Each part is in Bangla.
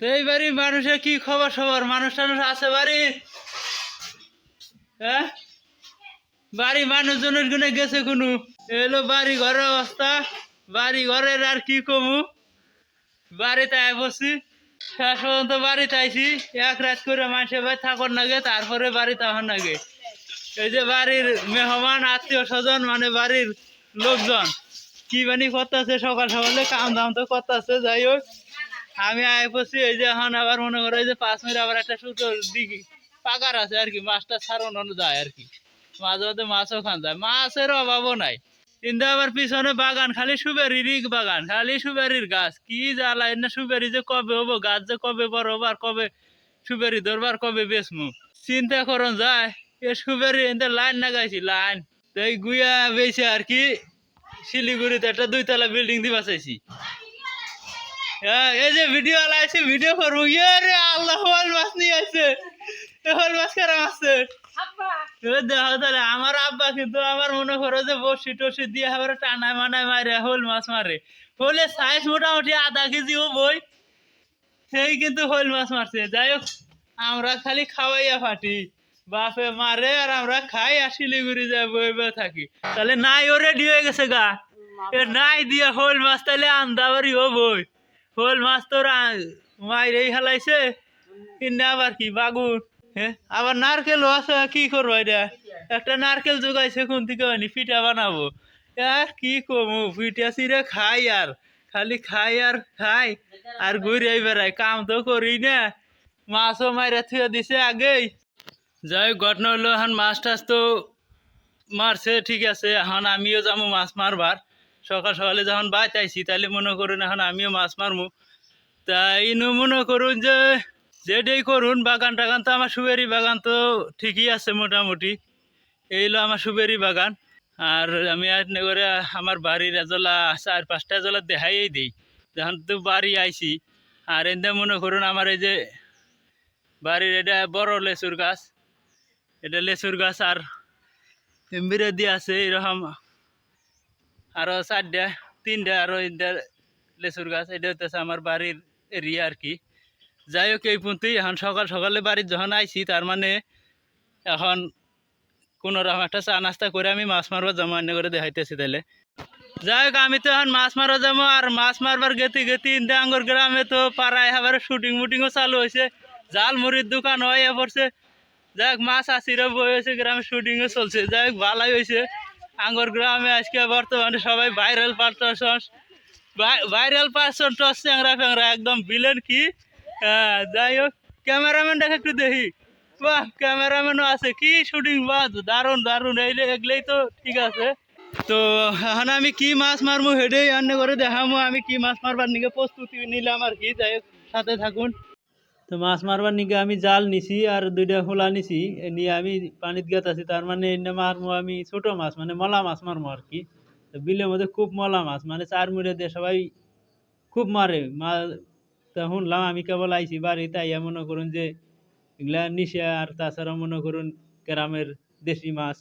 তো এই বাড়ির মানুষের কি খবর সবার? মানুষ টানুষ আছে বাড়ি? হ্যাঁ? বাড়ি মানুষজনের গুনে গেছে কোনো? এলো বাড়ি ঘরের অবস্থা। বাড়ি ঘরের আর কি কমু? বাড়িতে আয় বসছি শেষ পর্যন্ত বাড়িতে আইছি। এক রাত করে মানুষের বাড়ি থাকর নাগে, তারপরে বাড়িতে আহর নাগে। এই যে বাড়ির মেহমান, আত্মীয় স্বজন মানে বাড়ির লোকজন, কি বানি করতেছে সকাল সকালে? কাম দাম তো করতেছে, যাই হোক। আমি আয় পড়ছি এই যে এখন আবার মনে করো এই যে পাঁচ মিনিট আবার একটা সুতোর দিকে পাকার আছে আর কি, মাছটা ছাড়ানো যায় আর কি। মাঝে মধ্যে মাছও খান যায়। মাছের অভাবও নাই। কিন্তু আবার পিছনে বাগান, খালি সুবেরির বাগান, খালি সুবেরির গাছ। কি জ্বালা এনে সুবেরি যে কবে হব, গাছ যে কবে বড় হব আর কবে সুবেরি ধরবার, কবে বেচমু। চিন্তা করন যায়, এ সুবেরি এতে লাইন লাগাইছি লাইন। তো এই গুয়া বেছে আর কি, শিলিগুড়িতে একটা দুইতলা বিল্ডিং দিবা চাইছি এই যে ভিডিও লাইছি ভিডিও করব। ইয়ে রে আল্লাহ হল মাছ নিয়ে আসছে। এ হল মাছ আসছে এবার দেখো তাহলে আমার আব্বা কিন্তু আমার মনে করো যে বসি টসি দিয়ে আবার টানায় মানায় মারে হোল মাছ মারে। হলে সাইজ মোটামুটি আধা কেজি ও বই। সেই কিন্তু হোল মাছ মারছে। যাই হোক আমরা খালি খাওয়াইয়া ফাটি। বাপে মারে আর আমরা খাই আর শিলিগুড়ি যায় বই বই থাকি। তাহলে নাই ও রেডি হয়ে গেছে গা। এ নাই দিয়ে হোল মাছ তাহলে আন্দাবারি ও বই। হোল মাছ তো তোর মাইরেই হেলাইছে। কিনে আবার কি বাগুন হ্যাঁ আবার নারকেলও আছে, কি করব এটা? একটা নারকেল জোগাইছে কোন থেকে মানে পিঠা বানাবো। আর কি কমু, পিঠা চিড়ে খাই আর, খালি খাই আর খাই, আর ঘুরে বেড়াই, কাম তো করি না। মাছও মাইরা থুয়ে দিছে আগেই। যাই ঘটনা হলো এখন মাছ টাছ তো মারছে, ঠিক আছে এখন আমিও যাব মাছ মারবার। সকাল সকালে যখন বাইতে আইছি তাহলে মনে করুন এখন আমিও মাছ মারমু। তাই মনে করুন যে, যেটাই করুন, বাগান টাগান তো আমার সুবেরি বাগান তো ঠিকই আছে মোটামুটি। এই হলো আমার সুবেরি বাগান। আর আমি করে আমার বাড়ির এজলা, চার পাঁচটা এজলা দেখাই দিই। যখন তো বাড়ি আইছি, আর এতে মনে করুন আমার এই যে বাড়ির এটা বড় লেচুর গাছ। এটা লেচুর গাছ আর এমবিরে দিয়ে আছে, এরকম আরও চারটা তিনটা আরও এটা লেচুর গাছ এটা হচ্ছে আমার বাড়ির এরিয়া আর কি যাই হোক এই পর্যন্তই এখন সকাল সকালে বাড়ির যখন আইছি তার মানে এখন কোনো রকম একটা চা নাস্তা করে আমি মাছ মারবার যাব এনে করে দেখাইতেছি তাহলে যাই হোক আমি তো এখন মাছ মারা যাব আর মাছ মারবার গেতি গেতি ইন্দে আঙ্গুর গ্রামে তো পাড়ায় আবার শুটিং মুটিংও চালু হয়েছে জাল মুড়ির দোকান হয়ে পড়ছে যাই হোক মাছ আসিরা বই হয়েছে গ্রামে শুটিংও চলছে যাই হোক ভালোই হয়েছে আঙ্গুর গ্রামে আজকে বর্তমানে সবাই ভাইরাল পার্সন ভাইরাল পার্সন টস চ্যাংরা ফ্যাংরা, একদম বিলেন কি? যাই হোক ক্যামেরাম্যান ক্যামেরাম্যানটাকে একটু দেখি। বাহ ক্যামেরাম্যানও আছে, কি শুটিং বাহ, দারুণ দারুণ এইলে এগুলোই তো ঠিক আছে। তো, এখন আমি কি মাছ মারবো হেডেই আন্নে করে দেখামো, আমি কি মাছ মারবার নিকে প্রস্তুতি নিলাম আর কি, যাই হোক, সাথে থাকুন। তো মাছ মারবার নিকে আমি জাল নিছি আর দুইটা খোলা নিছি নিয়ে আমি পানিত গেত আছি। তার মানে এনে মারবো আমি ছোট মাছ মানে মলা মাছ মারমো আর কি। তো বিলের মধ্যে খুব মলা মাছ মানে চার মুড়ে দিয়ে সবাই খুব মারে। মা, তা শুনলাম আমি কেবল আইছি বাড়িতে, আইয়া মনে করুন যে এগুলা নিশে আর তাছাড়া মনে করুন গ্রামের দেশি মাছ।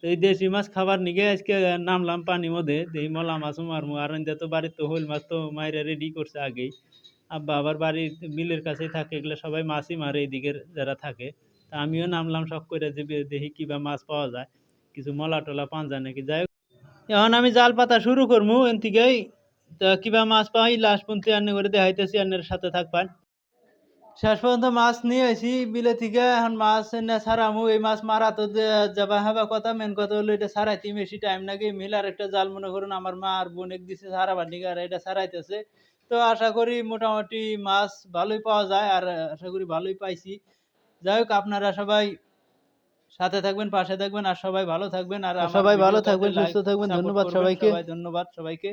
তো এই দেশি মাছ খাবার নিগে আজকে নামলাম পানির মধ্যে এই মলা মাছও মারমো। আর তো বাড়ির তো হইল মাছ তো মাইরা রেডি করছে আগেই। আব্বা আবার বাড়ির বিলের কাছেই থাকে, এগুলো সবাই মাছই মারে এইদিকের যারা থাকে। তা আমিও নামলাম শখ করে যে বে- দেখি কিবা মাছ পাওয়া যায়। কিছু মলা টলা যায় নাকি? যাই এখন আমি জাল পাতা শুরু করব এন থেকেই। তা কিবা মাছ পাই লাস্ট পর্যন্ত আন্নে করে দেখাইতেছি আন্নের সাথে থাকবেন শেষ পর্যন্ত মাছ নিয়ে আসি বিলে থেকে এখন মাছ এনে ছাড়ামু। এই মাছ মারা তো যাবা হাবা কথা মেন কথা হলো এটা ছাড়াইতে বেশি টাইম নাকি মিল আর একটা জাল মনে করুন, আমার মা আর বোনেক দিছে ছাড়াবার নিকে আর এটা ছাড়াইতেছে। তো আশা করি মোটামুটি মাছ ভালোই পাওয়া যায় আর আশা করি ভালোই পাইছি যাই হোক আপনারা সবাই সাথে থাকবেন পাশে থাকবেন আর সবাই ভালো থাকবেন আর সবাই ভালো থাকবেন, সুস্থ থাকবেন। ধন্যবাদ সবাইকে। সবাই ধন্যবাদ সবাইকে